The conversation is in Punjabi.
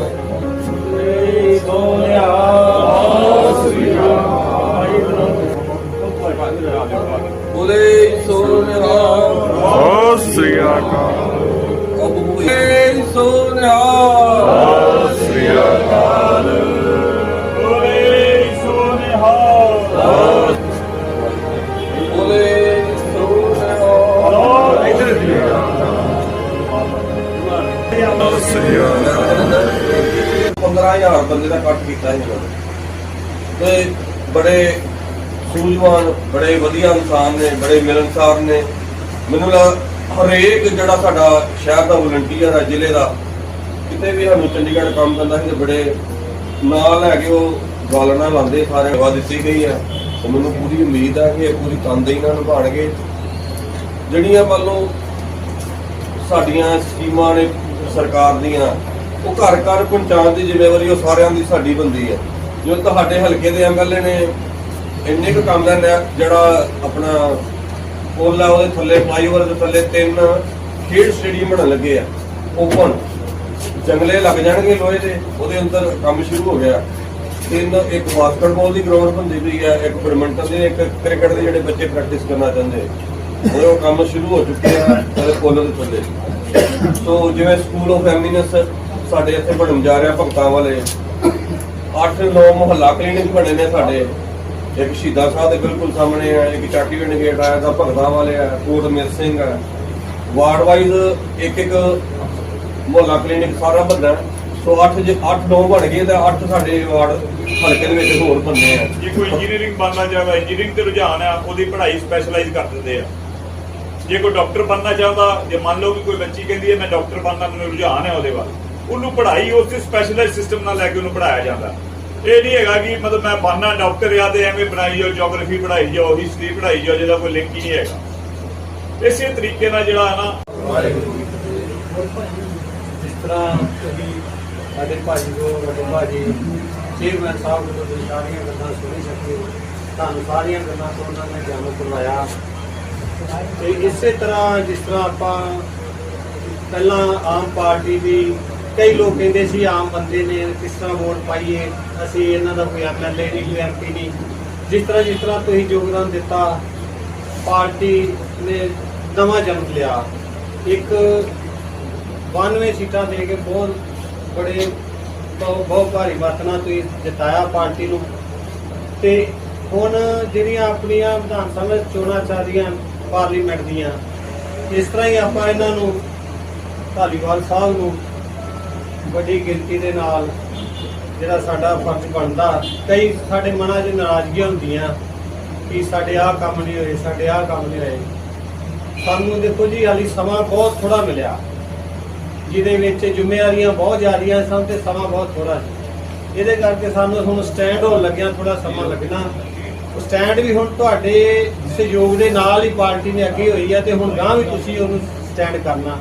ਬੋਲੇ ਸੋ ਨਿਹਾਲ ਸੋ ਸ੍ਰੀ ਅਕਾਲ। ਬੋਲੇ ਸੋ ਨਿਹਾਲ 15000 ਬੰਦੇ ਦਾ ਇਕੱਠ ਕੀਤਾ ਸੀ ਉਹਨਾਂ ਨੇ। ਤੇ ਬੜੇ ਸੂਝਵਾਨ, ਬੜੇ ਵਧੀਆ ਇਨਸਾਨ ਨੇ, ਬੜੇ ਮਿਲਨਸਾਰ ਨੇ। ਮੈਨੂੰ ਲੱਗਦਾ ਹਰੇਕ ਜਿਹੜਾ ਸਾਡਾ ਸ਼ਹਿਰ ਦਾ ਵਲੰਟੀਅਰ ਹੈ, ਜ਼ਿਲ੍ਹੇ ਦਾ, ਕਿਤੇ ਵੀ ਸਾਨੂੰ ਚੰਡੀਗੜ੍ਹ ਕੰਮ ਕਰਦਾ ਸੀ ਤੇ ਬੜੇ ਨਾਲ ਲੈ ਕੇ ਉਹ ਗਾਲਣਾ ਲਾਉਂਦੇ ਸਾਰੇ ਹਵਾ ਦਿੱਤੀ ਗਈ ਹੈ। ਤੇ ਮੈਨੂੰ ਪੂਰੀ ਉਮੀਦ ਹੈ ਕਿ ਇਹ ਪੂਰੀ ਤਨਦੇਹੀ ਨਾਲ ਨਿਭਾਣਗੇ ਜਿਹੜੀਆਂ ਮੰਨ ਲਓ ਸਾਡੀਆਂ ਸਕੀਮਾਂ ਨੇ ਸਰਕਾਰ ਦੀਆਂ ਉਹ ਘਰ ਘਰ ਪਹੁੰਚਾਉਣ ਦੀ ਜ਼ਿੰਮੇਵਾਰੀ ਉਹ ਸਾਰਿਆਂ ਦੀ ਸਾਡੀ ਬੰਦੀ ਹੈ। ਜੋ ਤੁਹਾਡੇ ਹਲਕੇ ਦੇ ਐਮਐਲਏ ਨੇ ਇੰਨੇ ਕੁ ਕੰਮ ਦਾ ਜਿਹੜਾ ਆਪਣਾ ਕੋਲਾ ਉਹਦੇ ਥੱਲੇ ਫਲਾਈਓਵਰ ਦੇ ਥੱਲੇ ਤਿੰਨ ਖੇਡ ਸਟੇਡੀਅਮ ਬਣਨ ਲੱਗੇ ਆ ਓਪਨ ਜੰਗਲੇ ਲੱਗ ਜਾਣਗੇ ਲੋਹੇ ਦੇ, ਉਹਦੇ ਅੰਦਰ ਕੰਮ ਸ਼ੁਰੂ ਹੋ ਗਿਆ। ਤਿੰਨ, ਇੱਕ ਬਾਸਕਟਬਾਲ ਦੀ ਗਰਾਊਂਡ ਬਣਦੀ ਪਈ ਹੈ ਇੱਕ ਬੈਡਮਿੰਟਨ ਦੀ, ਇੱਕ ਕ੍ਰਿਕਟ ਦੇ, ਜਿਹੜੇ ਬੱਚੇ ਪ੍ਰੈਕਟਿਸ ਕਰਨਾ ਚਾਹੁੰਦੇ। ਉਹ ਕੰਮ ਸ਼ੁਰੂ ਹੋ ਚੁੱਕੇ ਆ ਦੇ ਥੱਲੇ। ਸੋ ਜਿਵੇਂ ਸਕੂਲ ਆਫ ਐਮਿਨੈਂਸ ਸਾਡੇ ਇੱਥੇ ਬਣਨ ਜਾ ਰਿਹਾ ਭਗਤਾਂ ਵਾਲੇ। 8-9 ਮੁਹੱਲਾ ਕਲੀਨਿਕ ਬਣੇ ਨੇ ਸਾਡੇ। ਇੱਕ ਸ਼ਹੀਦਾਂ ਸਾਹਿਬ ਦੇ ਬਿਲਕੁਲ ਸਾਹਮਣੇ ਆ, ਇੱਕ ਚਾਟੀ ਚਾਟੀਵਿੰਡ ਗੇਟ ਆਇਆ ਤਾਂ ਭਗਤਾਂ ਵਾਲੇ ਆ, ਕੋਟ ਮਿਰ ਸਿੰਘ ਆ। ਵਾਰਡ ਵਾਈਜ਼ ਇੱਕ ਇੱਕ ਮੁਹੱਲਾ ਕਲੀਨਿਕ ਸਾਰਾ ਬੰਦਾ ਸੋ 8 ਜੇ 8 9 ਬਣ ਗਏ ਤਾਂ 8 ਸਾਡੇ ਵਾਰਡ ਹਲਕੇ ਦੇ ਵਿੱਚ ਹੋਰ ਬੰਦੇ ਆ। ਜੇ ਕੋਈ ਇੰਜੀਨੀਅਰਿੰਗ ਬਣਨਾ ਚਾਹਦਾ ਇੰਜੀਨੀਅਰਿੰਗ ਤੇ ਰੁਝਾਨ ਆ, ਉਹਦੀ ਪੜ੍ਹਾਈ ਸਪੈਸ਼ਲਾਈਜ਼ ਕਰ ਦਿੰਦੇ ਆ। ਜੇ ਕੋਈ ਡਾਕਟਰ ਬਣਨਾ ਚਾਹੁੰਦਾ, ਜੇ ਮੰਨ ਲਓ ਕਿ ਕੋਈ ਬੱਚੀ ਕਹਿੰਦੀ ਹੈ, ਮੈਂ ਡਾਕਟਰ ਬਣਨਾ, ਮੈਨੂੰ ਰੁਝਾਨ ਹੈ ਉਹਦੇ ਵੱਲ। ਉਹਨੂੰ ਪੜ੍ਹਾਈ ਉਸ ਸਪੈਸ਼ਲਾਈਜ਼ ਸਿਸਟਮ ਨਾਲ ਲੈ ਕੇ ਉਹਨੂੰ ਪੜ੍ਹਾਇਆ ਜਾਂਦਾ। ਇਹ ਨਹੀਂ ਹੈਗਾ ਕਿ ਮਤਲਬ ਮੈਂ ਬਾਨਾ ਡਾਕਟਰ ਆ ਤੇ ਐਵੇਂ ਬਣਾਈ ਜਾਓ ਜੀਓਗ੍ਰਾਫੀ ਪੜ੍ਹਾਈ ਜਾਓ ਹਿਸਟਰੀ ਪੜ੍ਹਾਈ ਜਾਓ, ਜਿਹਦਾ ਕੋਈ ਲਿੰਕ ਹੀ ਨਹੀਂ ਹੈਗਾ। ਇਸੇ ਤਰੀਕੇ ਨਾਲ ਜਿਹੜਾ ਹੈ ਨਾ ਜਿਸ ਤਰ੍ਹਾਂ ਤੁਸੀਂ ਸਾਡੇ ਭਾਜੀ ਕੋ ਵੱਡੇ ਭਾਜੀ ਚੇਅਰਮੈਨ ਸਾਹਿਬ ਕੋਲੋਂ ਤੁਸੀਂ ਸਾਰੀਆਂ ਗੱਲਾਂ ਸੁਣੀ ਸਕਦੇ ਹੋ। ਤੁਹਾਨੂੰ ਸਾਰੀਆਂ ਗੱਲਾਂ ਤੋਂ ਉਹਨਾਂ ਨੇ ਜਾਣੂ ਕਰਵਾਇਆ। ਤੇ ਇਸੇ ਤਰ੍ਹਾਂ ਜਿਸ ਤਰ੍ਹਾਂ ਆਪਾਂ ਪਹਿਲਾਂ ਆਮ ਪਾਰਟੀ ਦੀ ਕਈ ਲੋਕ ਕਹਿੰਦੇ ਸੀ, ਆਮ ਬੰਦੇ ਨੇ ਕਿਸ ਤਰ੍ਹਾਂ ਵੋਟ ਪਾਈਏ? ਅਸੀਂ ਇਹਨਾਂ ਦਾ ਕੋਈ ਐਮਐਲਏ ਨਹੀਂ, ਕੋਈ ਐਮਪੀ ਨਹੀਂ। ਜਿਸ ਤਰ੍ਹਾਂ ਜਿਸ ਤਰ੍ਹਾਂ ਤੁਸੀਂ ਯੋਗਦਾਨ ਦਿੱਤਾ, ਪਾਰਟੀ ਨੇ ਨਵਾਂ ਜਨਮ ਲਿਆ। ਇੱਕ 92 ਸੀਟਾਂ ਦੇ ਕੇ ਬਹੁਤ ਬੜੇ ਬਹੁਤ ਬਹੁਤ ਭਾਰੀ ਮਤ ਤੁਸੀਂ ਜਿਤਾਇਆ ਪਾਰਟੀ ਨੂੰ। ਤੇ ਹੁਣ ਜਿਹੜੀਆਂ ਆਪਣੀਆਂ ਵਿਧਾਨ ਸਭਾ ਚੋਣਾਂ ਚੱਲ ਰਹੀਆਂ ਪਾਰਲੀਮੈਂਟ ਦੀਆਂ, ਇਸ ਤਰ੍ਹਾਂ ਹੀ ਆਪਾਂ ਇਹਨਾਂ ਨੂੰ, ਧਾਲੀਵਾਲ ਸਾਹਿਬ ਨੂੰ ਵੱਡੀ ਗਿਣਤੀ ਦੇ ਨਾਲ ਜਿਹੜਾ ਸਾਡਾ ਫਰਜ਼ ਬਣਦਾ, ਕਈ ਸਾਡੇ ਮਨਾਂ 'ਚ ਨਾਰਾਜ਼ਗੀਆਂ ਹੁੰਦੀਆਂ ਕਿ ਸਾਡੇ ਆਹ ਕੰਮ ਨਹੀਂ ਹੋਏ, ਸਾਡੇ ਆਹ ਕੰਮ ਨਹੀਂ ਹੋਏ। ਸਾਨੂੰ ਦੇਖੋ ਜੀ, ਹਾਲੀ ਸਮਾਂ ਬਹੁਤ ਥੋੜਾ ਮਿਲਿਆ। ਜਿਹਦੇ ਵਿੱਚ ਜ਼ਿੰਮੇਵਾਰੀਆਂ ਬਹੁਤ ਜ਼ਿਆਦੀਆਂ ਸਨ ਤੇ ਸਮਾਂ ਬਹੁਤ ਥੋੜਾ ਸੀ। ਇਹਦੇ ਕਰਕੇ ਸਾਨੂੰ ਹੁਣ ਸਟੈਂਡ ਹੋਣ ਲੱਗਿਆ ਥੋੜਾ ਸਮਾਂ ਲੱਗਣਾ। ਉਹ ਸਟੈਂਡ ਵੀ ਹੁਣ ਤੁਹਾਡੇ ਸਹਿਯੋਗ ਦੇ ਨਾਲ ਹੀ ਪਾਰਟੀ ਨੇ ਅੱਗੇ ਹੋਈ ਹੈ ਤੇ ਹੁਣ ਗਾਂ ਵੀ ਤੁਸੀਂ ਉਹਨੂੰ ਸਟੈਂਡ ਕਰਨਾ।